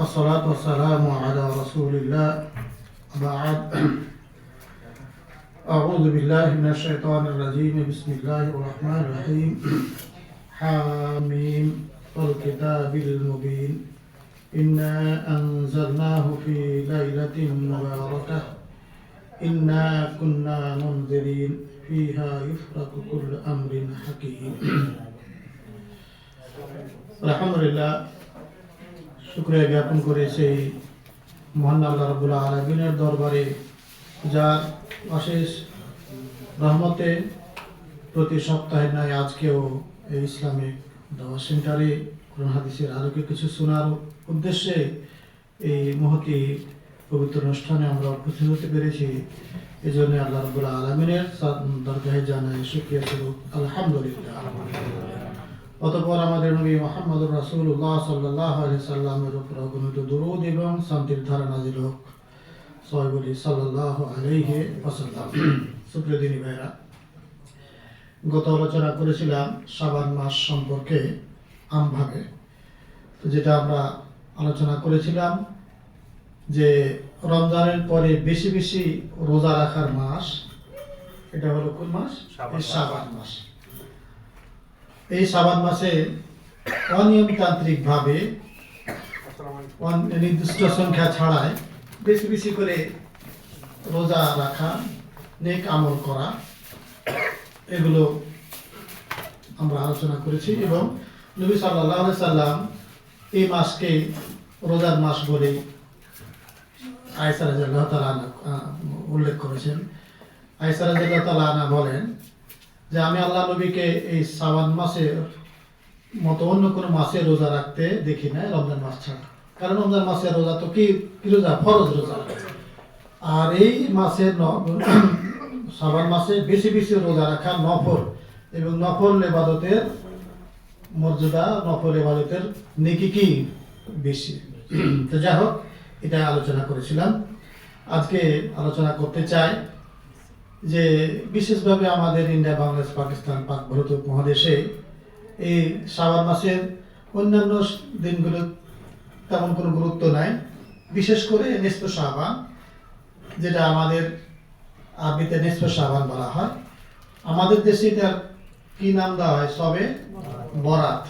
الصلاة والسلام على رسول الله. بعد. أعوذ بالله من الشيطان الرجيم. بسم الله الرحمن الرحيم. حاميم. والكتاب المبين. إنا أنزلناه في ليلة مباركة. إنا كنا منذرين. فيها يفرق كل أمر حكيم. الحمد لله. শুক্রিয়া জ্ঞাপন করে সেই মহান আল্লাহ রবুল্লাহ আলমিনের দরবারে যার অশেষ রহমতে প্রতি সপ্তাহে নয়, আজকেও এই ইসলামিক দাওয়া সেন্টারে কোরআন হাদিসের আলোকে কিছু শোনার উদ্দেশ্যে এই মহতি পবিত্র অনুষ্ঠানে আমরা উপস্থিত হতে পেরেছি। এই জন্য আল্লাহ রবুল্লাহ আলমিনের দরগাহে জানাই শুক্রিয়া স্বরূপ। আলহামদুলিল্লাহ। অতঃপর আমাদের নবী মোহাম্মদ রাসূলুল্লাহ সাল্লাল্লাহু আলাইহি সাল্লামের উপর অগণিত দরুদ এবং শান্তির ধারা নাজিল হোক। সবাই বলি সাল্লাল্লাহু আলাইহি ওয়াসাল্লাম। সুপ্রিয় দিনী ভাইরা গত আলোচনা করেছিলাম সাবান মাস সম্পর্কে আমভাবে। তো যেটা আমরা আলোচনা করেছিলাম যে রমজানের পরে বেশি বেশি রোজা রাখার মাস এটা হলো কোন মাস? সাবান মাস। এই শাবান মাসে অনিয়মতান্ত্রিক ভাবে নির্দিষ্ট সংখ্যা ছাড়াই বেশি বেশি করে রোজা রাখা, নেক আমল করা, এগুলো আমরা আলোচনা করেছি এবং নবী সাল্লাহ সাল্লাম এই মাসকে রোজার মাস বলে আয়সা রাজাল্লাহ তালা উল্লেখ করেছেন। আয়সা রাজাল্লাহ তালা বলেন যে আমি আল্লাহ নবীকে এই শ্রাবণ মাসে মতো অন্য কোনো মাসে রোজা রাখতে দেখি না রমজান মাস ছাড়া। কারণ রমজান মাসের রোজা তো কি? রোজা? ফরজ রোজা। আর এই মাসের শ্রাবণ মাসে বেশি বেশি রোজা রাখা নফল। এবং নফল এবাদতের মর্যাদা, নফল এবাদতের নেকি কি? বেশি। তো যাই হোক এটা আলোচনা করেছিলাম। আজকে আলোচনা করতে চাই যে বিশেষভাবে আমাদের ইন্ডিয়া, বাংলাদেশ, পাকিস্তান পাক ভারত মহাদেশে এই শ্রাবণ মাসের অন্যান্য দিনগুলো তেমন কোনো গুরুত্ব নাই। বিশেষ করে নেস্প শাহবান যেটা আমাদের আরবিতে নেস্প শাহবান বলা হয়। আমাদের দেশে এটার কি নাম দেওয়া হয়? সবে বরাত।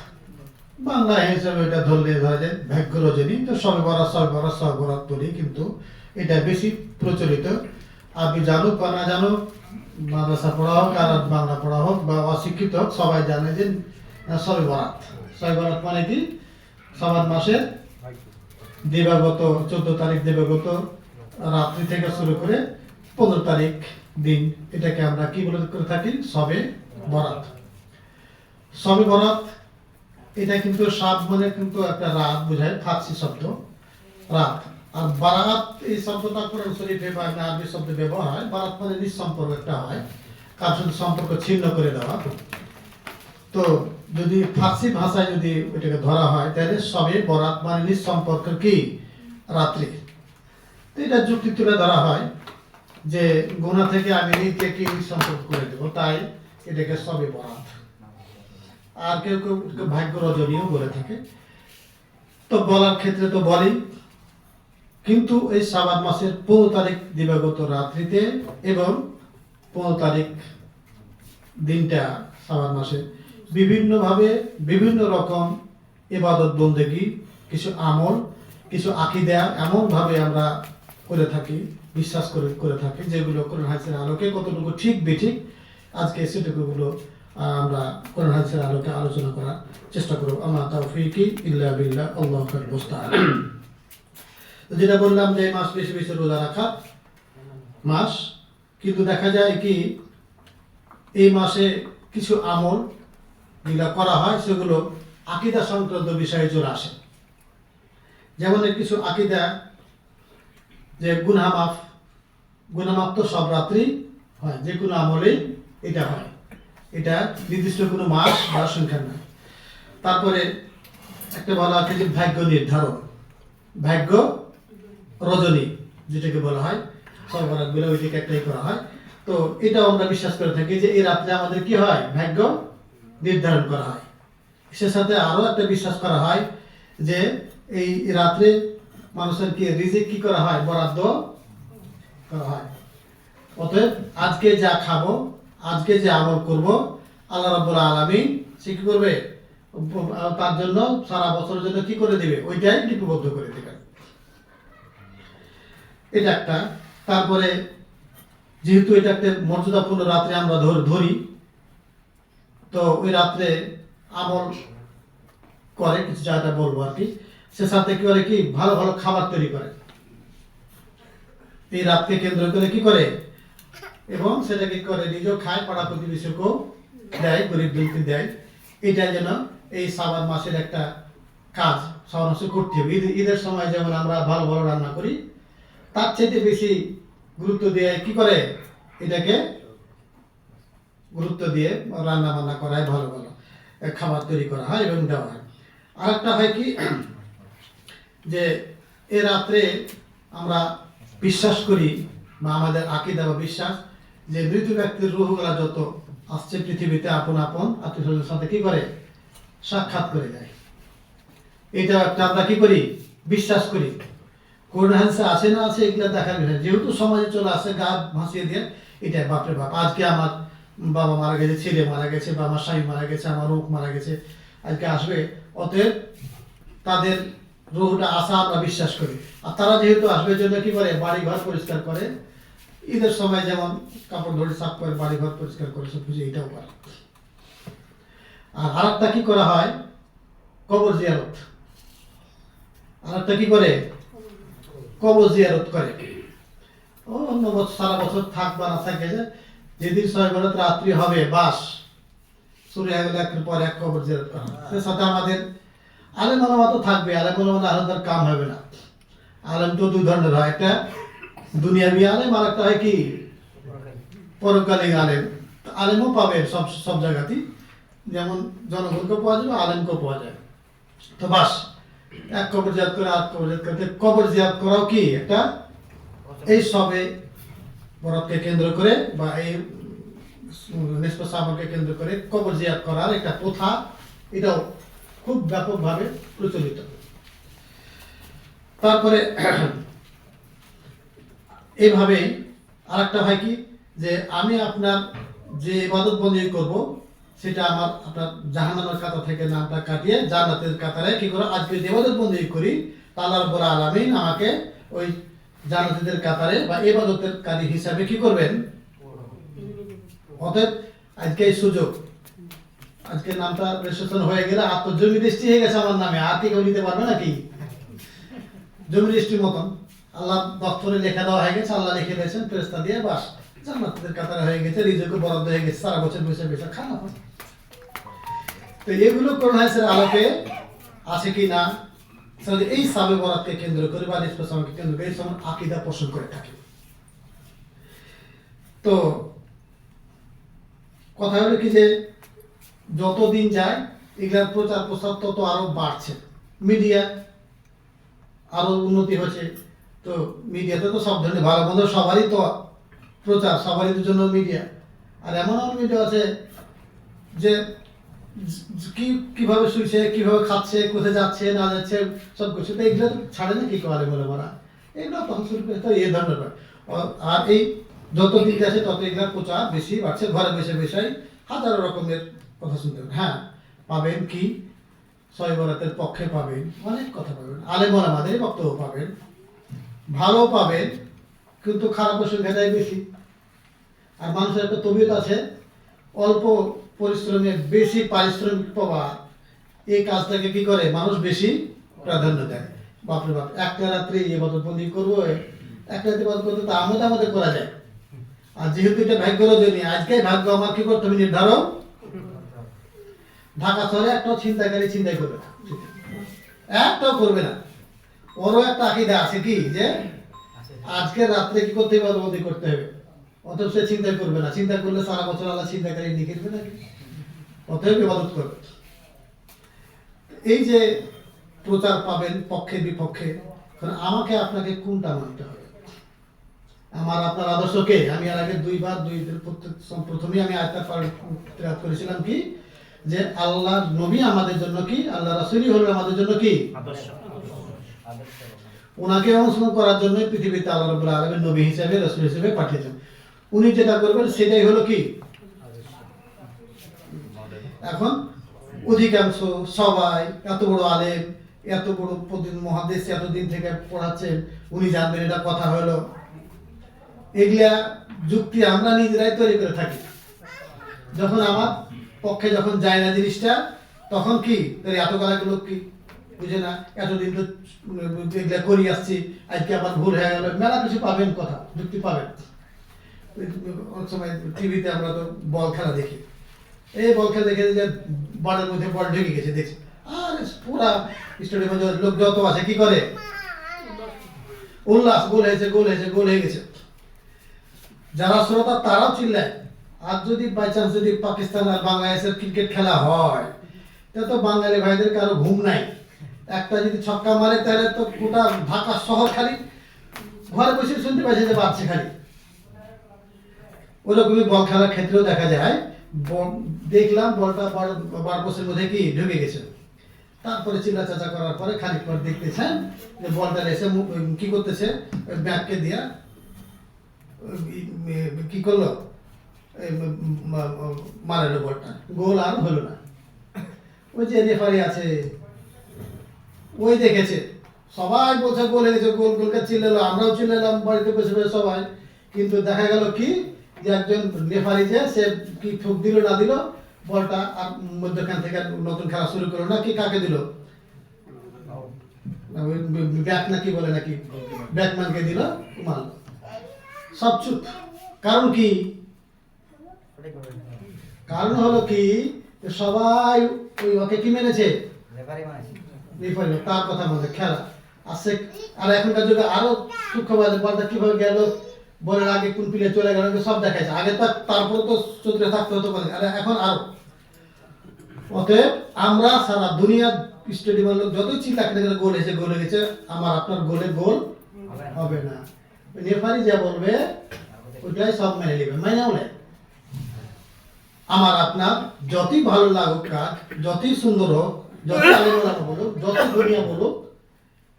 বাংলা হিসেবে এটা ধরলে ধরা যায় ভাগ্য রজনী তো সবে বরাত সবে বরাত সবে বরাত বলি কিন্তু এটা বেশি প্রচলিত। আপনি জানুক বা না জানুক, মাদ্রাসা পড়া হোক আর বাংলা পড়া হোক, বা অশিক্ষিত হোক, সবাই জানে যে সবে বরাত। সবে বরাত মানে কি? সবার মাসের দেবাগত, চোদ্দ তারিখ দিবাগত রাত্রি থেকে শুরু করে পনেরো তারিখ দিন এটাকে আমরা কি বলে করে থাকি? সবে বরাত। সবে বরাত, এটা কিন্তু সাত মানে কিন্তু একটা রাত বোঝায়, ফার্সি শব্দ, রাত। আর বারাত এই শব্দটা কোরআন শরীফে বা আরবি শব্দে ব্যবহার হয়। বারাত মানে নিঃসম্পর্ক একটা হয়। কার সাথে সম্পর্ক ছিন্ন করে দেওয়া। তো যদি ফার্সি ভাষায় যদি এটাকে ধরা হয়, তাহলে সবে বরাত মানে নিঃসম্পর্ক কি? রাত্রি। তো এটা যুক্তি তুলে ধরা হয় যে গোনা থেকে আমি নিজে কি সম্পর্ক করে দেবো? তাই এটাকে সবে বরাত। আর কেউ কেউ ভাগ্য রজনীও বলে থাকে। তো বলার ক্ষেত্রে তো বলি কিন্তু এই সাবান মাসের পনেরো তারিখ দিবাগত রাত্রিতে এবং পনেরো তারিখ দিনটা সাবান মাসে বিভিন্নভাবে বিভিন্ন রকম এবাদত বন্দেগি কিছু আমল, কিছু আঁকি আকিদা এমনভাবে আমরা করে থাকি, বিশ্বাস করে করে থাকি, যেগুলো কোরআন হাদিসের আলোকে কতটুকু ঠিক বেঠিক, আজকে সেটুকুগুলো আমরা কোরআন হাদিসের আলোকে আলোচনা করার চেষ্টা করব। আমার তাওফিকি ইল্লা বিল্লাহ, আল্লাহু মুস্তাআন তো যেটা বললাম যে মাস বেশি বেশি রোজা রাখা, মাস। কিন্তু দেখা যায় কি, এই মাসে কিছু আমল যেগুলো করা হয়, সেগুলো আকিদা সংক্রান্ত বিষয়ে চলে আসে। যেমন কিছু আকিদা, যে গুনামাফ গুনামাফ তো সব রাত্রি হয়, যে কোনো আমলেই এটা হয়। এটা নির্দিষ্ট কোনো মাস বা সংখ্যা নয় তারপরে একটা বলা আছে যে ভাগ্য নির্ধারণ। ভাগ্য রজনী, যেটাকে বলা হয় সরবরাহ বলে ওইটাকে একটাই করা হয়। তো এটাও আমরা বিশ্বাস করে থাকি যে এই রাত্রে আমাদের কি হয়? ভাগ্য নির্ধারণ করা হয়। সে সাথে আরও একটা বিশ্বাস করা হয় যে এই রাত্রে মানুষের কি রিজিক কি করা হয়? বরাদ্দ করা হয়। অতএব আজকে যা খাব, আজকে যে আমল করব, আল্লাহ রাব্বুল আলামিন সে কি করবে? তার জন্য সারা বছরের জন্য কি করে দিবে? ওইটাই লিপিবদ্ধ করে দেবেন এটা একটা। তারপরে যেহেতু এটা একটা মর্যাদাপূর্ণ রাত্রে আমরা ধর- তো ওই রাত্রে আমল করে, কিছু জায়গাটা বলব আর কি। সে সাথে কি করে কি? ভালো ভালো খাবার তৈরি করে। এই রাতকে কেন্দ্র করে কি করে? এবং সেটা কি করে? নিজেও খায়, পাড়া প্রতিবেশীকেও দেয় গরিব দুঃখী দেয়। এটা যেন এই সাবান মাসের একটা কাজ সবার মাসে করতে হবে। ঈদের সময় যেমন আমরা ভালো ভালো রান্না করি তার চাইতে বেশি গুরুত্ব দিয়ে কি করে? এটাকে গুরুত্ব দিয়ে রান্না বান্না করা হয় ভালো ভালো খাবার তৈরি করা হয় এবং দেওয়া হয়। আর একটা হয় কি? যে এ রাত্রে আমরা বিশ্বাস করি বা আমাদের আকিদা বা বিশ্বাস যে মৃত ব্যক্তির রুহগুলা যত আসছে পৃথিবীতে আপন আপন আত্মীয় সাথে কি করে? সাক্ষাৎ করে দেয়। এটা একটা আমরা কি করি? বিশ্বাস করি। কোন হ্যান্সে আছে না আছে এগুলো দেখার বিষয়। যেহেতু সমাজে চলে আসে গা ভাসিয়ে দিয়ে, এটাই বাপরে বাপ। আজকে আমার বাবা মারা গেছে, ছেলে মারা গেছে, বা আমার স্বামী মারা গেছে, আমার রোগ মারা গেছে, আজকে আসবে। অতএব তাদের রোহটা আসা আমরা বিশ্বাস করি। আর তারা যেহেতু আসবে জন্য কি করে? বাড়ি ঘর পরিষ্কার করে। ঈদের সময় যেমন কাপড় ধরে সাফ করে বাড়ি ঘর পরিষ্কার করে সব কিছু, এটাও করে। আর আরেকটা কি করা হয়? কবর জিয়ারত। আরেকটা কি করে? কবর জিয়ারত করে ও অন্য বছর সারা বছর থাকবা না, থাকে যে যেদিন ছয় বরাত রাত্রি হবে, বাস। শুরু হয়ে গেলে, একের পর এক কবর জিয়ারত করা। সাথে আমাদের আলেম আলামা তো থাকবে, আলেম আলামা আলাদার কাম হবে না। আলেম তো দুই ধরনের হয়, একটা দুনিয়াবি আলেম আর একটা হয় কি? পরকালীন আলেম। আলেমও পাবে সব সব জায়গাতেই। যেমন জনগণকে পাওয়া যাবে, আলেমকেও পাওয়া যায় তো বাস। এক কবর জিয়াদ করে আর কবর জিয়াদ করতে। কবর জিয়াদ করাও কি একটা? এই সবে বরফকে কেন্দ্র করে বা এই নিষ্প সাবরকে কেন্দ্র করে কবর জিয়াদ করার একটা প্রথা, এটাও খুব ব্যাপকভাবে প্রচলিত। তারপরে এইভাবে আরেকটা হয় কি? যে আমি আপনার যে ইবাদত বন্দী করব সেটা আমার, আপনার জাহান্নামের কাতা থেকে নামটা কাটিয়ে জান্নাতের কাতারে কি করে আজকে যে ইবাদত বন্দী করি তালার রাব্বুল আলামিন আমাকে ওই জান্নাতীদের কাতারে বা ইবাদতের কারি হিসাবে কি করবেন? অতএব আজকে সুযোগ। আজকে নামটা রেজিস্ট্রেশন হয়ে গেলে আর তো জমি রেজিস্ট্রি হয়ে গেছে আমার নামে। আর কেউ নিতে পারবে নাকি? জমি দৃষ্টির মতন। আল্লাহ দপ্তরে লেখা দেওয়া হয়ে গেছে, আল্লাহ লিখে দিয়েছেন ফেরেস্তা দিয়ে বাস। জান্নাতের কাতারে হয়ে গেছে রিজকে বরাদ্দ হয়ে গেছে, সারা বছর বসে বসে খানা। হয়। তো এগুলো করোনা হাসের আলোকে আছে কি না? এই সাবে বরাতকে কেন্দ্র করে বা নিষ্প সামকে কেন্দ্র করে এই আকিদা পোষণ করে থাকে। তো কথা হলো কি যে যত দিন যায় এগুলার প্রচার প্রসার তত আরও বাড়ছে। মিডিয়া আরও উন্নতি হচ্ছে। তো মিডিয়াতে তো সব ধরনের ভালো মন্দ সবারই তো প্রচার, সবারই জন্য মিডিয়া। আর এমন এমন মিডিয়া আছে যে কি, কীভাবে শুইছে, কীভাবে খাচ্ছে, কোথায় যাচ্ছে, না যাচ্ছে, সব কিছু। তো এগুলো ছাড়ে না, কি করে বলে বলা এগুলো তখন শুরু করে তো এই ধরনের। আর- এই যত দিক আছে, তত এগুলোর প্রচার বেশি বাড়ছে, ঘরে বসে বসে হাজারো রকমের কথা শুনতে হবে। হ্যাঁ পাবেন কি? ছয় বরাতের পক্ষে পাবেন, অনেক কথা পাবেন। আলেম আমাদের বক্তব্য পাবেন। ভালো পাবেন, কিন্তু খারাপ সংখ্যাটাই বেশি। আর মানুষের একটা তবিয়ত আছে, অল্প পরিশ্রমে বেশি পারিশ্রমিক পাওয়া এই কাজটাকে কি করে? মানুষ বেশি প্রাধান্য দেয়। বাপরে বাপ, একটা রাত্রে ইবাদতবন্দি করব, একটা রাত্রে ইবাদত করতে তো আমাদের আমাদের করা যায়। আর যেহেতু এটা ভাগ্য রজনী আজকে ভাগ্য আমার কি করতে হবে নির্ধারণ? ঢাকা শহরে একটাও চিন্তাকারী চিন্তাই করবে না। একটাও করবে না। ওরও একটা আকিদা আছে কি? যে আজকে রাত্রে কি করতে হবে? বন্দি করতে হবে। অতএব সে চিন্তা করবে না। চিন্তা করলে সারা বছর আল্লাহ চিন্তাকারী লিখে দেবে নাকি অতএব ইবাদত করবে। এই যে প্রচার পাবেন পক্ষে বিপক্ষে কারণ আমাকে আপনাকে কোনটা মানতে হবে? আমার আপনার আদর্শকে আমি এর আগে দুইবার দুই প্রথমেই আমি আয়তা তেলাওয়াত করেছিলাম কি? যে আল্লাহ নবী আমাদের জন্য কি? আল্লাহ রাসূলই হলো আমাদের জন্য কি? আদর্শ। ওনাকে অনুসরণ করার জন্য পৃথিবীতে আল্লাহ রবুল্লা আলমের নবী হিসাবে রসুল হিসেবে পাঠিয়েছেন। উনি যেটা করবেন সেটাই হলো কি? এখন অধিকাংশ সবাই এত বড় আলেম, এত বড় প্রতিদিন মহাদেশ এতদিন থেকে পড়াচ্ছেন উনি জানবেন এটা কথা হলো। এগুলা যুক্তি আমরা নিজেরাই তৈরি করে থাকি। যখন আমার পক্ষে যখন যায় না জিনিসটা, তখন কি? তাই এত গালাগুলো কি? বুঝে না, এতদিন তো এগুলা করি আসছি, আজকে আবার ভুল হয়ে গেল। মেলা কিছু পাবেন কথা, যুক্তি পাবেন। অনেক সময় টিভিতে আমরা তো বল খেলা দেখি। এই বল খেলা দেখে যে বলের মধ্যে বল ঢুকে গেছে, দেখছি। আর পুরা স্টেডিয়ামে লোক যত আছে, কি করে? উল্লাস, গোল হয়েছে গোল হয়েছে, গোল হয়ে গেছে। যারা শ্রোতা, তারাও চিল্লায়। আর যদি বাই চান্স যদি পাকিস্তান আর বাংলাদেশের ক্রিকেট খেলা হয়, তা তো বাঙালি ভাইদের কারও ঘুম নাই। একটা যদি ছক্কা মারে, তাহলে তো গোটা ঢাকা শহর খালি। ঘরে বসে শুনতে পাচ্ছে যে বাড়ছে খালি। ওরকমই বল খেলার ক্ষেত্রেও দেখা যায়। দেখলাম বলটা বার বছরের মধ্যে কি ঢুকে গেছে। তারপরে চিল্লা চাচা করার পরে খানিক পর দেখতেছেন যে বলটা এসে কি করতেছে ব্যাগকে দিয়া কি করল? মারালো বলটা। গোল আর হলো না। ওই যে রেফারি আছে, ওই দেখেছে। সবাই বলছে গোল হয়ে গেছে, গোল, গোলকে চিল্লালো। আমরাও চিল্লালাম, বাড়িতে বসে বসে সবাই। কিন্তু দেখা গেল কি? যে একজন রেফারি যে, সে কি ঠুক দিল, না দিল, বলটা আর মধ্যখান থেকে নতুন খেলা শুরু করল না, কি কাকে দিল? ব্যাট নাকি বলে নাকি? ব্যাটম্যানকে দিল মারল সব চুপ। কারণ কি? কারণ হলো কি সবাই ওই ওকে কি মেনেছে রেফারি তার কথা মনে খেলা। আর সে আর এখনকার যুগে আরও সূক্ষ্ম বাজে বলটা কীভাবে গেল? বলের আগে কোন প্লেয়ার চলে গেল সব দেখাইছে। আগে তো তারপরে তো চোদ্দে থাকতে হতো বলে আর এখন আরও। অতএব আমরা সারা দুনিয়ার স্টেডিয়ামের লোক যতই চিন্তা করে গোল হয়েছে, গোল গেছে, আমার আপনার গোলে গোল হবে না। রেফারি যা বলবে, ওইটাই সব মেনে নেবে। মেনে নেয় আমার আপনার যতই ভালো লাগুক কাজ যতই সুন্দর হোক, যতই আলোচনা বলুক, যতই দুনিয়া বলুক,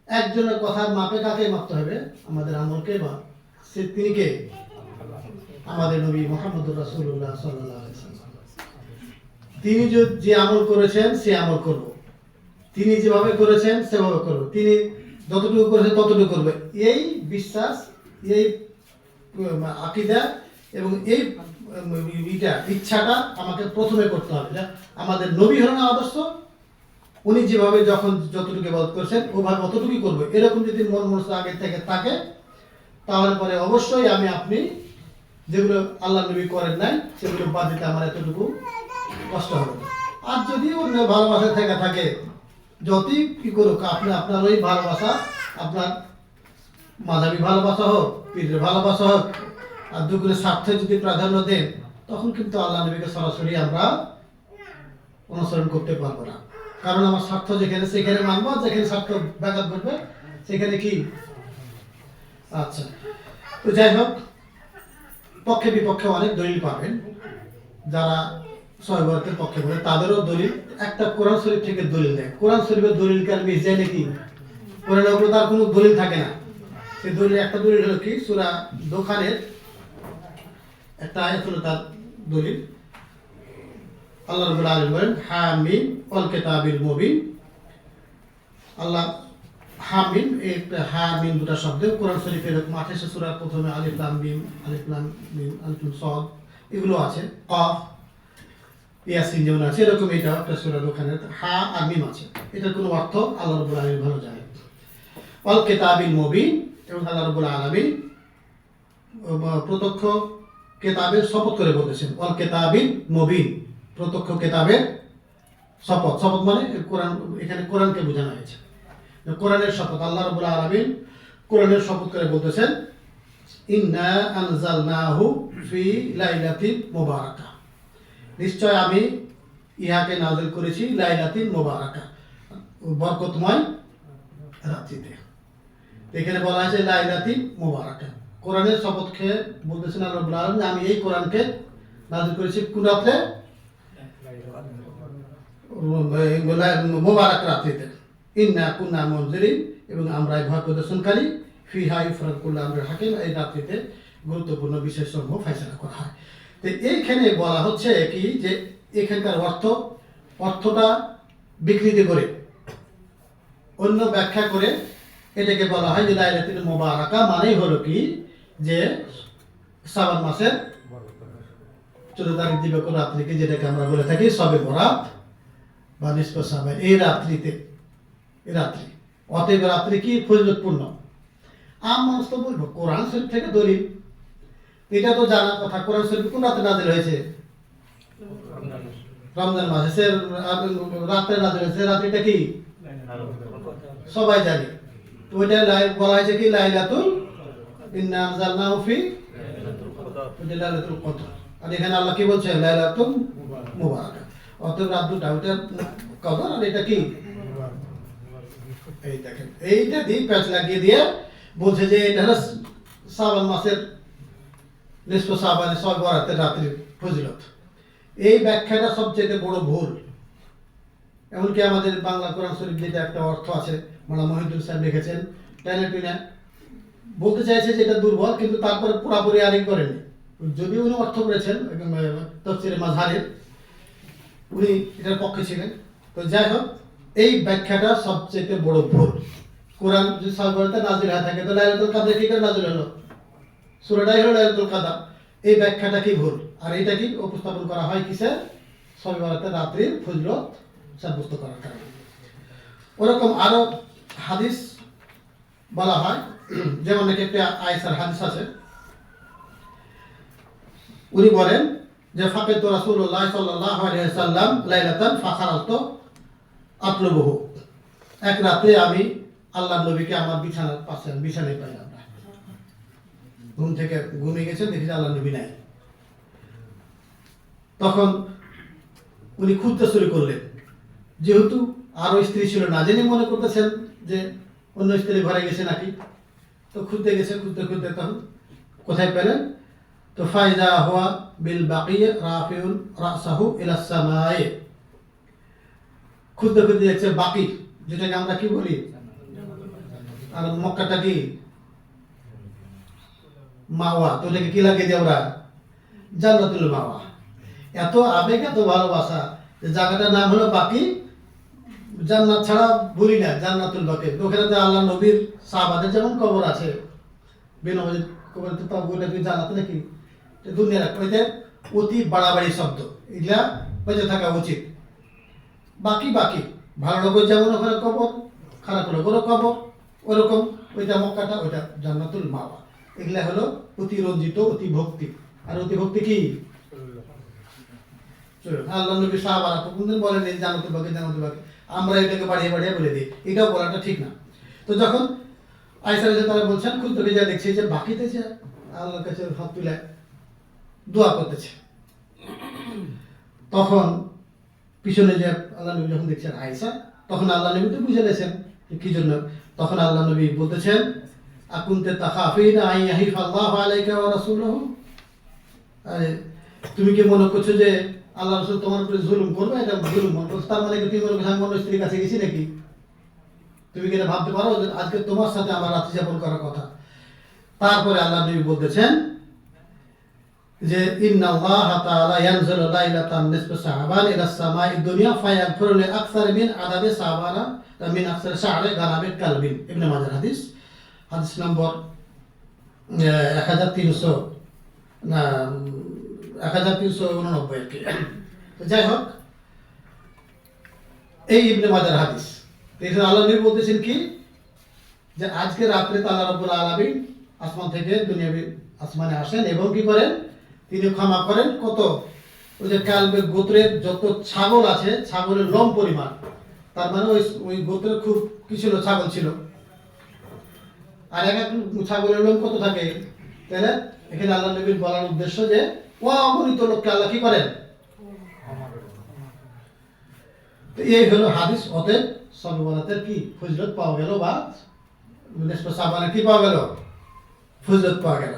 একজনের কথার মাপে কাকে মাপতে হবে? আমাদের আমলকে বা তিনি আমাদের নবী মোহাম্মদ আলাইহি ওয়াসাল্লাম। তিনি যে- যে আমল করেছেন, সে আমল করব। তিনি যেভাবে করেছেন, সেভাবে করব। তিনি যতটুকু করেছেন, ততটুকু করবে। এই বিশ্বাস, এই আকিদা এবং এই ইটা, ইচ্ছাটা আমাকে প্রথমে করতে হবে। আমাদের নবী হলেন আদর্শ। উনি যেভাবে যখন যতটুকু ইবাদত করেছেন, ওভাবে অতটুকুই করবে। এরকম যদি মন মনসা আগে থেকে থাকে তাহলে পরে অবশ্যই আমি আপনি যেগুলো আল্লাহ নবী করেন নাই, সেগুলো বাদ দিতে আমার এতটুকু কষ্ট হবে আর যদি অন্য ভালোবাসা থেকে থাকে যতই কি করুক, আপনি আপনার ওই ভালোবাসা, আপনার মাধাবী ভালোবাসা হোক, পীরের ভালোবাসা হোক, আর দুগুলো স্বার্থে যদি প্রাধান্য দেন, তখন কিন্তু আল্লাহ নবীকে সরাসরি আমরা অনুসরণ করতে পারব না। কারণ আমার স্বার্থ যেখানে, সেখানে মানবো যেখানে স্বার্থ ব্যাঘাত ঘটবে, সেখানে কি? আচ্ছা। তো যাই হোক, পক্ষে বিপক্ষে অনেক দলিল পাবেন। যারা সহবর্তের পক্ষে বলে, তাদেরও দলিল, একটা কোরআন শরীফ থেকে দলিল দেয় কোরআন শরীফের দলিল কার মিস যায় নাকি কোরআনের উপরে তার কোনো দলিল থাকে না। সেই দলিল একটা দলিল হলো কি? সুরা দোকানের একটা আয়াত হলো তার দলিল। আল্লাহ রবুল আলম বলেন, হামিম অল কেতাবিল মুবিন। আল্লাহ হামিম, এই হামিম দুটা শব্দ কোরআন শরীফে এরকম আঠাশে সুরার প্রথমে আলিফ, লাম, মিম, আলিফ, লাম, মিম, আলিফ, লাম, সদ, এগুলো আছে। কফ, ইয়াসিন যেমন আছে, এরকম এটা একটা সুরা দোকানে হা আর মিম আছে। এটার কোনো অর্থ আল্লাহ রবুল আলমী ভালো জানে অল কেতাবিল মুবিন, এবং আল্লাহ রবুল আলমী প্রত্যক্ষ কেতাবের শপথ করে বলেছেন। অল কেতাবিন মবিন, প্রত্যক্ষ কেতাবের শপথ। শপথ মানে কোরআন, এখানে কোরআনকে বোঝানো হয়েছে। কোরআনের শপথ আল্লাহ রাব্বুল আলামিন কোরআনের শপথ করে বলতেছেন ইন্না আনজালনাহু ফি লাইলাতিন মুবারাকা। নিশ্চয় আমি ইহাকে নাযিল করেছি লাইলাতিন মুবারাকা বরকতময় রাত্রিতে। এখানে বলা হয়েছে লাইলাতিন মুবারাকা। কোরআনের শপথ খেয়ে বলতেছেন আল্লাহ আলামিন আমি এই কোরআনকে নাযিল করেছি কোন রাত্রে? মোবারক রাত্রিতে। ইন্না কুন্না মঞ্জুরিন এবং আমরা ভয় প্রদর্শনকারী ফি হাই ফরাকুল্লাহ আমরা হাকিম এই রাত্রিতে গুরুত্বপূর্ণ বিষয়সমূহ ফেসলা করা হয়। তো এইখানে বলা হচ্ছে কি যে এখানকার অর্থ, অর্থটা বিকৃতি করে, অন্য ব্যাখ্যা করে এটাকে বলা হয় যে লাইলাতুল মোবারকা মানেই হলো কি যে শ্রাবণ মাসের চোদ্দ তারিখ দিবক রাত্রিকে যেটাকে আমরা বলে থাকি সবে বরাত বা নিষ্প এই রাত্রিতে রাত্রি। অতএব রাত্রি কি? ফজিলতপূর্ণ আম মানুষ তো বলব কোরআন শরীফ থেকে দলিল। এটা তো জানার কথা, কোরআন শরীফ কোন রাতে নাজিল হয়েছে? রমজান মাসে। সে রাত্রে নাজিল হয়েছে। রাত্রিটা কি? সবাই জানি। তো ওইটা বলা হয়েছে কি? লাইলাতুল ইন্না আনজালনাহু ফি লাইলাতুল কদর। আর এখানে আল্লাহ কি বলছে? লাইলাতুল মুবারাকা অতএব রাত দুটা, ওইটা কদর আর এটা কি? এই দেখেন, এইটা দিয়ে প্যাচ লাগিয়ে দিয়ে বলছে যে এটা হলো শ্রাবণ মাসের নিষ্প শ্রাবণে সব বরাতের রাত্রির ফজিলত। এই ব্যাখ্যাটা সবচেয়ে বড় ভুল। এমনকি আমাদের বাংলা কোরআন শরীফ যেটা একটা অর্থ আছে মোলা মহিদুল সাহেব লিখেছেন টেনে টেনে বলতে চাইছে যে এটা দুর্বল, কিন্তু তারপরে পুরাপুরি আরেক করেনি যদিও উনি অর্থ করেছেন তফসিরে মাঝারের উনি এটার পক্ষে ছিলেন। তো যাই হোক এই ব্যাখ্যাটা সবচেয়ে বড় ভুল। কোরআন যদি সর্বতে নাজিল হয়ে থাকে, তো লাইলাতুল কাদের কি করে নাজিল হলো? সুরাটাই হলো লাইলাতুল কাদার। এই ব্যাখ্যাটা কি ভুল? আর এটা কি উপস্থাপন করা হয় কিসে? সবে রাত্রির ফজলত সাব্যস্ত করার কারণে। ওরকম আরও হাদিস বলা হয়। যেমন নাকি একটা আয়সার হাদিস আছে। উনি বলেন যে ফাকিত রাসূলুল্লাহ সাল্লাল্লাহু আলাইহি সাল্লাম লাইলাতান ফাখারাত আতলুবহু এক রাতে আমি আল্লাহ নবীকে আমার বিছানার পাশে পাইলাম। না ঘুম থেকে ঘুমিয়ে গেছে, দেখি আল্লাহ নবী নাই। তখন উনি খুঁজতে শুরু করলেন। যেহেতু আরও স্ত্রী ছিল না, জেনে মনে করতেছেন যে অন্য স্ত্রী ঘরে গেছে নাকি? তো খুঁজতে গেছে খুঁজতে খুঁজতে তখন কোথায় পেলেন? তো ফায়দা হওয়া বিল বাকিয়ে রাফিউল রাসাহু ইলা সামায়ে। খুঁজতে খুঁজতে দেখছে বাকি, যেটাকে আমরা কি বলি? আর মক্কাটা কি? মাওয়া। তো ওটাকে কি লাগিয়ে দিয়ে ওরা? জান্নাতুল মাওয়া। এত আবেগ, এত ভালোবাসা, যে জায়গাটার নাম হলো বাকি। জান্নাত ছাড়া বলি না, জান্নাতুল বাকি ওখানে তো আল্লাহ নবীর সাহাবাদের যেমন কবর আছে। বেনবাজি কবর তো পাবো ওটা কি জান্নাত নাকি? দুনিয়া রাখ অতি বাড়াবাড়ি শব্দ। এগুলা বেঁচে থাকা উচিত। বাকি বাকি। ভালো লোকের যেমন ওখানে কবর, খারাপ লোকেরও কবর, ওরকম ওইটা মক্কাটা, ওইটা জান্নাতুল মাওয়া। এগুলা হলো অতি রঞ্জিত অতি ভক্তি আর অতি ভক্তি কি আল্লাহ নবী সাহাবারা কোনদিন বলেন এই জানাতে বাকি জানাতে বাকি। আমরা এটাকে বাড়িয়ে বাড়িয়ে বলে দিই। এটাও বলাটা ঠিক না। তো যখন আয়সা রাজা তারা বলছেন খুব যা দেখছি যে বাকিতেছে আল্লাহর কাছে হাত তুলে দোয়া করতেছে। তখন পিছনে যে আল্লাহ নবী যখন দেখছেন আয়সা তখন আল্লাহ নবী তো বুঝে গেছেন কি জন্য। তখন আল্লাহ নবী বলতেছেন, আকুনতে তাখাফিনা আই ইয়াহিফ আল্লাহ আলাইকা ওয়া রাসূলুহু? আরে, তুমি কি মনে করছ যে আল্লাহ রসুল তোমার উপরে জুলুম করবে? এটা জুলুম মনে তার মানে তুমি মনে করছ আমি অন্য স্ত্রীর কাছে গেছি নাকি? তুমি কি এটা ভাবতে পারো যে আজকে তোমার সাথে আমার রাত্রি যাপন করার কথা? তারপরে আল্লাহ নবী বলতেছেন যে ইন্না আল্লাহ তাআলা ইয়ানজিলু লাইলাতান নিসফা শাবান ইলা সামাই দুনিয়া ফায়াগফিরু লি আকসার আদাদি সাবানা আকসার শা'রি গানাবিত কালবিন। ইবনে মাজাহ হাদিস। হাদিস নম্বর এক হাজার তিনশো না এক হাজার তিনশো উননব্বই আর কি। যাই হোক, এই হাদিস। বলতেছেন কি? যে আজকে রাত্রে তো আল্লাহ রব্বুল আলামিন আসমান থেকে দুনিয়াবি আসমানে আসেন এবং কি করেন? তিনি ক্ষমা করেন। কত? ওই যে কালবে গোত্রের যত ছাগল আছে, ছাগলের লম পরিমাণ, তার মানে ওই ওই গোত্রের খুব কি ছিল ছাগল ছিল। আর এক ছাগলের লোম কত থাকে? তাহলে এখানে আল্লাহ নবীর বলার উদ্দেশ্য যে, ও অগণিত লোককে আল্লাহ কি করেন? এই হলো হাদিস। অতএব সবে বরাতের কি ফজিলত পাওয়া গেল বা সাবানের কি পাওয়া গেল? ফজিলত পাওয়া গেল।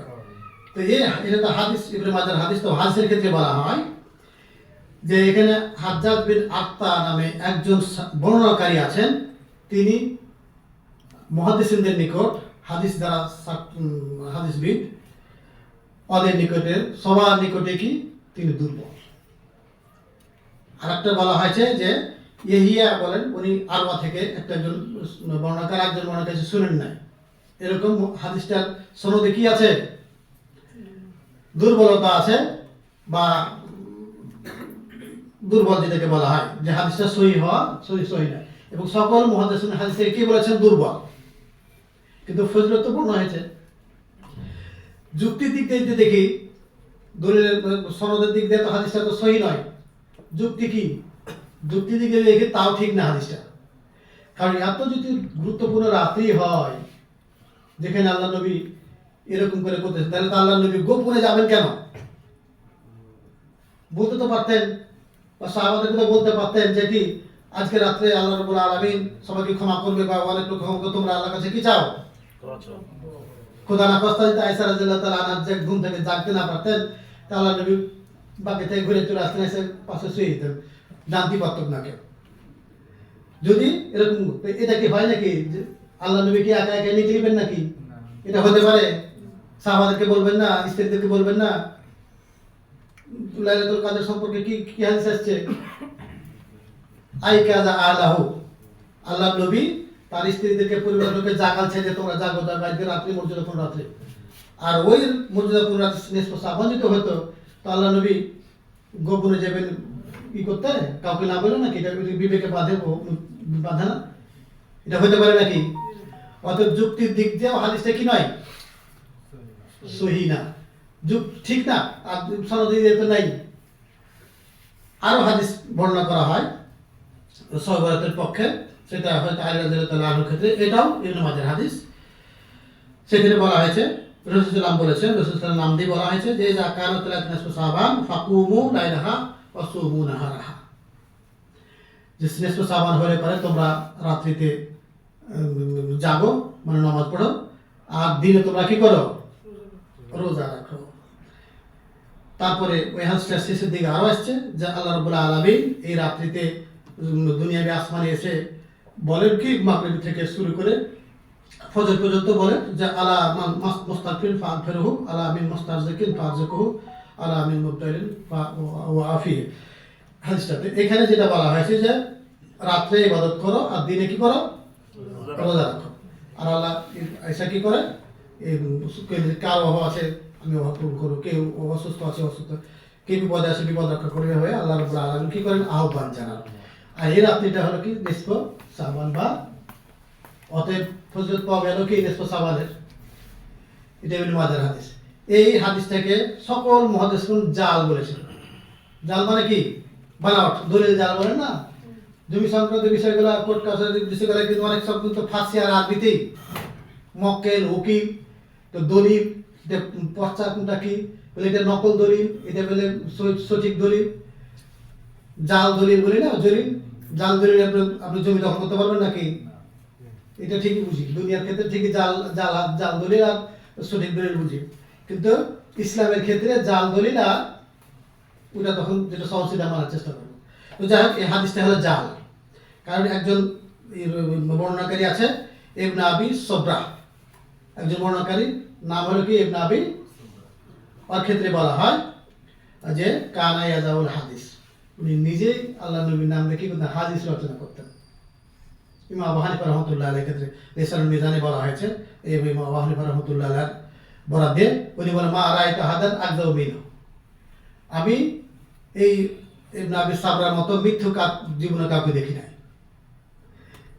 তো এই এটা তো হাদিস, ইবনে মাজার হাদিস তো হাদিসের ক্ষেত্রে বলা হয় যে এখানে হাজ্জাজ বিন আত্তা নামে একজন বর্ণনাকারী আছেন। তিনি মহাদিসদের নিকট হাদিস দ্বারা হাদিসবিদ। ওদের নিকটে, সবার নিকটে কি? তিনি দুর্বল। আর একটা বলা হয়েছে যে ইহিয়া বলেন, উনি আরওয়া থেকে একটা একজন বর্ণাকার একজন বর্ণাকার শুনেন নাই। এরকম হাদিসটার সনদে কি আছে? দুর্বলতা আছে বা দুর্বল যেটাকে বলা হয়, যে হাদিসটা সহি হওয়া সহি সহি না। এবং সকল মহাদেশ হাদিস কি বলেছেন? দুর্বল। কিন্তু ফজলত তো বর্ণ হয়েছে। যুক্তির দিক দিয়ে দেখি দলিলের সনদের দিক দিয়ে তো হাদিসটা তো সহি নয়। যুক্তি কি? যুক্তি দিক দিয়ে দেখি তাও ঠিক না হাদিসটা। কারণ এত যদি গুরুত্বপূর্ণ রাত্রি হয়, যেখানে আল্লাহ নবী এরকম করে করতেছেন তাহলে তো আল্লাহ নবী গোপনে যাবেন কেন? বলতে তো পারতেন। বা সাহাবাদেরকে তো বলতে পারতেন যে কি আজকে রাত্রে আল্লাহ রবুল আলমিন সবাইকে ক্ষমা করবে বা অনেক লোক ক্ষমা তোমরা আল্লাহর কাছে কি চাও? খোদা না কস্তা যদি আয়সা রাজিল্লাহ তালা আনার যে ঘুম থেকে জাগতে না পারতেন তা আল্লাহ নবী বাকি থেকে ঘুরে চলে আসতেন এসে পাশে শুয়ে দিতেন জানতে পারত না কেউ। যদি এরকম এটা কি হয় নাকি আল্লাহ নবী কি একা একা নিয়ে নাকি? এটা হতে পারে। সাহাবাদেরকে বলবেন না, স্ত্রীদেরকে বলবেন না। লাইলাতুল কাদের সম্পর্কে কি কি হাদিস আসছে? আই কাজা আলাহু। আল্লাহ নবী তার স্ত্রীদেরকে পরিবার লোকে জাগালছে যে তোমরা জাগো জাগো, আজকে রাত্রি মর্যাদা কোন রাত্রে? আর ওই মর্যাদা কোন রাত্রে নিষ্প সাবান হতো, তো আল্লাহ নবী গোপনে যাবেন, ই করতে? কাউকে না বলে নাকি? এটা বিবেকে বাঁধে বাঁধে না? এটা হতে পারে নাকি? অতএব যুক্তির দিক দিয়েও হাদিসটা কি নয়? সহি না। যুগ ঠিক না, আর সনদি তো নাই, আরও হাদিস বর্ণনা করা হয় সহবরাতের পক্ষে, সেটা হয়তো আলী রাজিয়াল্লাহু আনহুর ক্ষেত্রে, এটাও ইবনে মাজার হাদিস। সেখানে বলা হয়েছে রসুলাম বলেছেন রসুলাম নাম দিয়ে বলা হয়েছে যে যা কানাত লাতনাসু সাবান, ফাকুমু লাইলাহা ওয়া সুমু নাহারাহা। যে স্নেহ সাবান হলে পরে তোমরা রাত্রিতে জাগো মানে নামাজ পড়ো, আর দিনে তোমরা কি করো? রোজা রাখো। তারপরে ওই হাদিসটা শেষের দিকে আরও আসছে যে আল্লাহ রাব্বুল আলামিন এই রাত্রিতে দুনিয়াবি আসমানে এসে বলেন কি মাগরিব থেকে শুরু করে ফজর পর্যন্ত বলেন যে আলা মান মাস- মুস্তাগফির ফাগফিরহু আলা মিন মুস্তারজিকিন ফারজিকহু আলা মিন মুবতালিন ফা আফিয়ে। হাদিসটাতে এখানে যেটা বলা হয়েছে যে রাত্রে ইবাদত করো আর দিনে কি করো? রোজা রাখো। আর আল্লাহ এসা কি করে? কার অভাব আছে, আমি অভাব পূরণ করো কেউ অসুস্থ আছে, অসুস্থ। কে বিপদে আছে, বিপদ রক্ষা করবে হয়ে আল্লাহ রবুল্লা আলম কি করেন? আহ্বান জানান। আর এই রাত্রিটা হলো কি? নিষ্প সাবান বা অতএব ফজরত পাওয়া গেল কি? নিষ্প সাবানের। এটা ইবনে মাজার হাদিস। এই হাদিসটাকে সকল মহাদেশ জাল বলেছিল। জাল মানে কি? বানাওয়াট। দলিল জাল বলেন না? জমি সংক্রান্ত বিষয়গুলো কোর্ট কাছারি বিষয়গুলো কিন্তু অনেক সব কিন্তু ফার্সি আর আরবিতেই মক্কেল, উকিল তো দলিল এটা কোনটা কি, বলে এটা নকল দলিল, এটা বলে সঠিক দলিল। জাল দলিল বলি না দলিল জাল দলিল আপনি আপনি জমি দখল করতে পারবেন নাকি? এটা ঠিকই বুঝি। দুনিয়ার ক্ষেত্রে ঠিকই জাল জাল জাল দলিল আর সঠিক দলিল বুঝি। কিন্তু ইসলামের ক্ষেত্রে জাল দলিল আর ওটা তখন যেটা সহজ সেটা মানার চেষ্টা করব। তো যাই হোক, এই হাদিসটা হলো জাল। কারণ একজন বর্ণনাকারী আছে, ইবনে আবি সবরা একজন বর্ণনাকারী নাম হলো কি? ইবনে আবি ওর ক্ষেত্রে বলা হয় যে, কানা ইয়াজাউল হাদিস। উনি নিজেই আল্লাহ নবীর নাম দেখে কিন্তু হাদিস রচনা করতেন। ইমা আবু হানিফা রহমতুল্লাহ আলের ক্ষেত্রে রেসাল মিজানে বলা হয়েছে, এই ইমা আবু হানিফা রহমতুল্লাহ আলার বরাদ দিয়ে উনি বলেন, মা আরাই তাহাদান আকদাউ মিনহু। আমি এই ইবনে আবি সাবরার মতো মিথ্যু কাপ জীবনে কাউকে দেখি নাই।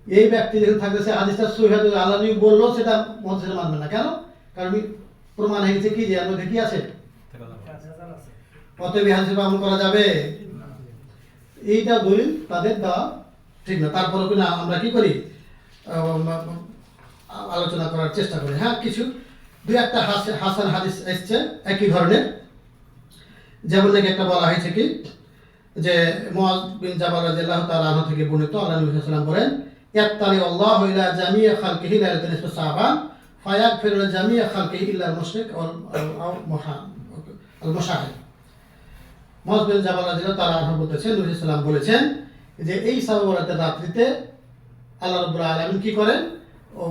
এই ব্যক্তি যেখানে থাকবে, সে হাদিসটা সহিহ আল্লাহ বলল, সেটা মহাদেশে মানবে না। কেন? কারণ প্রমাণ হয়েছে কি যে এর মধ্যে আছে? অতএব এই আমল করা যাবে। এইটা দলিল তাদের দেওয়া ঠিক না। তারপরে কিনা আমরা কি করি? আলোচনা করার চেষ্টা করি। হ্যাঁ কিছু, দুই একটা হাস- হাসান হাদিস এসছে একই ধরনের। যেমন নাকি একটা বলা হয়েছে কি? যে মুআজ বিন জাবাল রাদিয়াল্লাহু তাআলা আনহু থেকে বর্ণিত, আল্লাহ নবী ওয়াসাল্লাম বলেন ইয়াত্তালি আল্লাহু ইলা জামিয়া খালকিহি লাইলাতুল নিসফি শাবান ফায়াগফিরু জামিয়া খালকিহি ইল্লা আল মুশরিক ওয়াল আল মুশাহিদ মুআজ বিন বলতেছেন, নবী বলেছেন যে এই সাবারাতের রাত্রিতে আল্লাহ রব্বুল আলমিন কি করেন?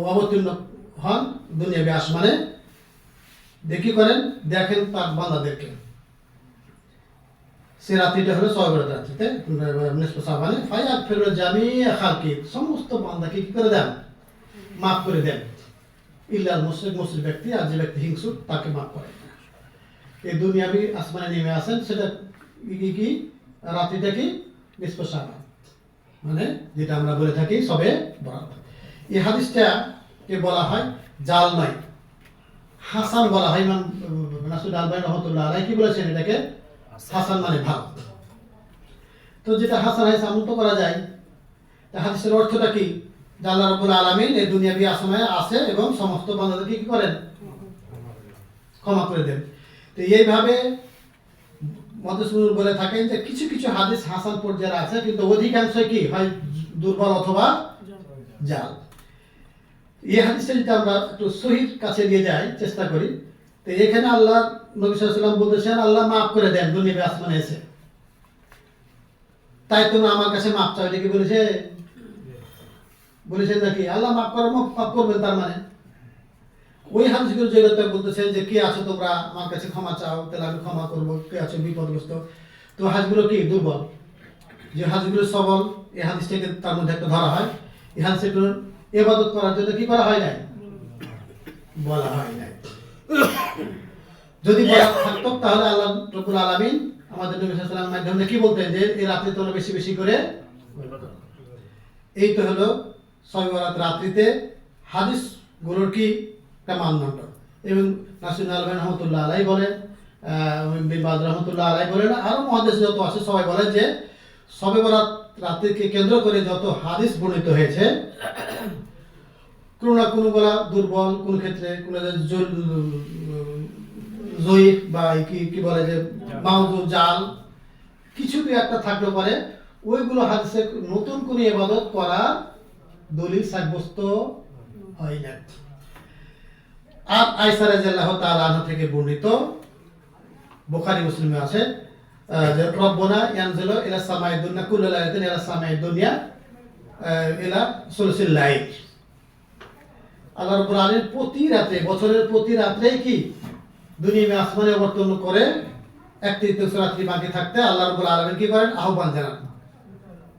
অবতীর্ণ হন দুনিয়াবি আসমানে। দেখি করেন? দেখেন তার বান্দাদেরকে। সে রাত্রিটা হলো বেলা রাত্রিতে সাবানে ফাই আর ফেরো জামি খালকি সমস্ত বান্দাকে কি করে দেন? মাফ করে দেন। ইল্লাল মুসলিম মুসলিম ব্যক্তি, আর যে ব্যক্তি হিংসুক, তাকে মাফ করে। এই দুনিয়াবি আসমানে নেমে আসেন, সেটা কি কি রাত্রিটা কি? নিষ্প সাবান মানে যেটা আমরা বলে থাকি সবে বরাত। এই হাদিসটা কে বলা হয় জাল নয়। হাসান বলা হয়, ইমাম নাসুদ আলবাই রহমতুল্লাহ আলাই কি বলেছেন এটাকে? হাসান মানে ভালো। তো যেটা হাসান হাইস আমন্ত করা যায়, তা হাদিসের অর্থটা কি? আল্লাহ রবুল আলমিন এই দুনিয়াবি আসময়ে আসে এবং সমস্ত বান্দাদেরকে কি করেন? ক্ষমা করে দেন। তো এইভাবে মধুসূদন বলে থাকেন যে কিছু কিছু হাদিস হাসান পর্যায়ে আছে, কিন্তু অধিকাংশই কি? হয় দুর্বল অথবা জাল। এই হাদিসটা যদি আমরা একটু সহির কাছে নিয়ে যাই, চেষ্টা করি। তো এখানে আল্লাহ নবী সাল্লাম বলতেছেন, আল্লাহ মাফ করে দেন দুনিয়াবে আসমানে এসে তাই তুমি আমার কাছে মাপ চাও এটা কি বলেছে? বলেছেন নাকি? আল্লাহ মাফ করো মাফ করবেন তার মানে। ওই হাদিসগুলো যেগুলো বলতেছেন যে, কে আছো তোমরা? আমার কাছে ক্ষমা চাও, তাহলে আমি ক্ষমা করব। কে আছো বিপদগ্রস্ত? তো হাদিসগুলো কি? দুর্বল। যে হাদিসগুলো সবল, এই হাদিসটাকে তার মধ্যে একটা ধরা হয়। এই হাদিসগুলো এবাদত করার জন্য কি করা হয় নাই? বলা হয় নাই। যদি বলা থাকতো, তাহলে আল্লাহ রবুল আলমিন আমাদের নবী মাধ্যমে কি বলতেন যে এই রাত্রে তোমরা বেশি বেশি করে এই তো হলো ছয় বরাত রাত্রিতে হাদিসগুলোর কি একটা মানদণ্ড? এবং নাসির আলম রহমতুল্লাহ আলাই বলেন বিনবাদ রহমতুল্লাহ আলাই বলেন, আরও মহাদেশ যত আছে, সবাই বলেন যে সবে বরাত রাত্রিকে কেন্দ্র করে যত হাদিস বর্ণিত হয়েছে কোনো না কোনো বলা দুর্বল কোন ক্ষেত্রে কোনো জয়ীফ বা কি কি বলে যে মাউজু জাল কিছু কি একটা থাকলে পারে ওইগুলো হাদিসে নতুন কোন ইবাদত করা দলিল সাব্যস্ত হয় না। আর আয়সা রাদিয়াল্লাহু তাআলা আনহা থেকে বর্ণিত বুখারী মুসলিমে আছে যে রব্বনা ইয়ানজিলু ইলা সামাই দুনিয়া কুল্লু লাইলাতিন ইলা সামাই দুনিয়া ইলা সুলসিল লাইল। আল্লাহ রাব্বুল আলামিন প্রতি রাতে, বছরের প্রতি রাত্রে কি দুনিয়া আসমানে অবতরণ করে এক তৃতীয় রাত্রি বাকি থাকতে আল্লাহ রাব্বুল আলামিন কি করেন? আহ্বান জানান।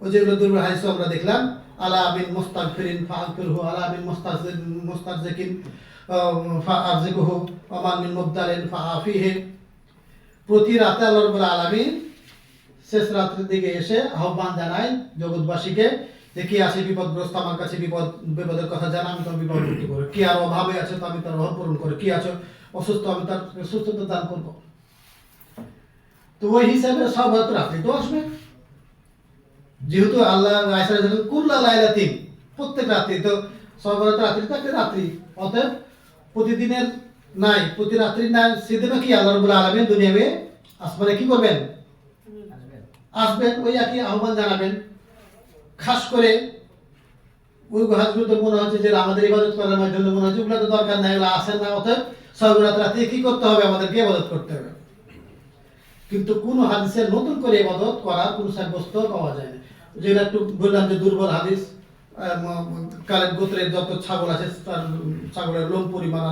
ওই যেগুলো দুর্বল হাদিস আমরা দেখলাম, আলা বিন মুস্তাগফিরিন ফাআগফিরহু আলা বিন মুস্তাজিন মুস্তাজিকিন ফাআরজিকুহু ওমান মিন মুবদালিন ফাআফিহি। প্রতি রাতে আল্লাহ রাব্বুল আলামিন শেষ রাত্রির দিকে এসে আহ্বান জানায় জগৎবাসীকে যে কি আছে বিপদগ্রস্ত আমার কাছে বিপদ বিপদের কথা জানা আমি তোমার বিপদ মুক্তি করব। কি আর অভাবে আছে তো আমি তার অভাব পূরণ করে কি আছে অসুস্থ আমি তার সুস্থতা দান করব। তো ওই হিসাবে সব হয়তো রাত্রি তো আসবে যেহেতু আল্লাহ কুল্লা লাইলাতিন প্রত্যেক রাত্রি তো সর্বরাত রাত্রি থাকে রাত্রি। অতএব প্রতিদিনের নাই প্রতি রাত্রি নাই সেদিনও কি আল্লাহ রবুল্লা আলমেন দুনিয়াবে আসমানে কি করবেন? আসবেন ওই একই আহ্বান জানাবেন। খাস করে ওই হাজগুলো তো মনে হচ্ছে যে আমাদের ইবাদত করার মাধ্যমে মনে হচ্ছে ওগুলো তো দরকার নাই ওগুলো আসেন না অতএব সর্বরাত রাতে কি করতে হবে? আমাদেরকে ইবাদত করতে হবে। কিন্তু কোন হাদিসের নতুন করে ইবাদত করার কোন সাব্যস্ত পাওয়া যায় না। যেটা একটু বললাম যে দুর্বল হাদিস কালের গোত্রের যত ছাগল আছে তার ছাগলের লোম পরিমাণ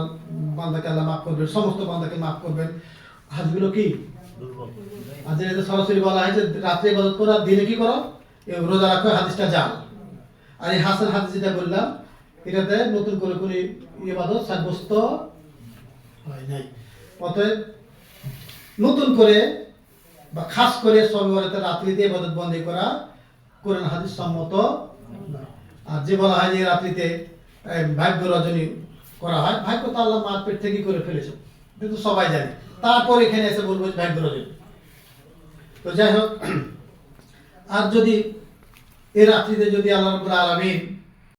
বান্দাকে আল্লাহ মাফ করবেন সমস্ত বান্দাকে মাফ করবেন। হাদিসগুলো কি? আর যেটা সরাসরি বলা হয়েছে রাত্রে ইবাদত করো দিনে কি করো? রোজা রাখো, হাদিসটা জাল আর এই হাসান হাদিস যেটা বললাম, এটাতে নতুন করে কোনো ইবাদত সাব্যস্ত হয় নাই। অতএব নতুন করে বা খাস করে সর্বরাতে রাত্রিতে ইবাদত বন্দী করা কোরআন হাদিস সম্মত। আর যে বলা হয় যে রাত্রিতে ভাগ্য রজনী করা হয়, ভাগ্য তো আল্লাহ মার পেট থেকে করে ফেলেছে কিন্তু সবাই জানে। তারপর এখানে এসে বলব ভাগ্য রজনী। তো যাই হোক আর যদি এ রাত্রিতে যদি আল্লাহ রবুল আলমিন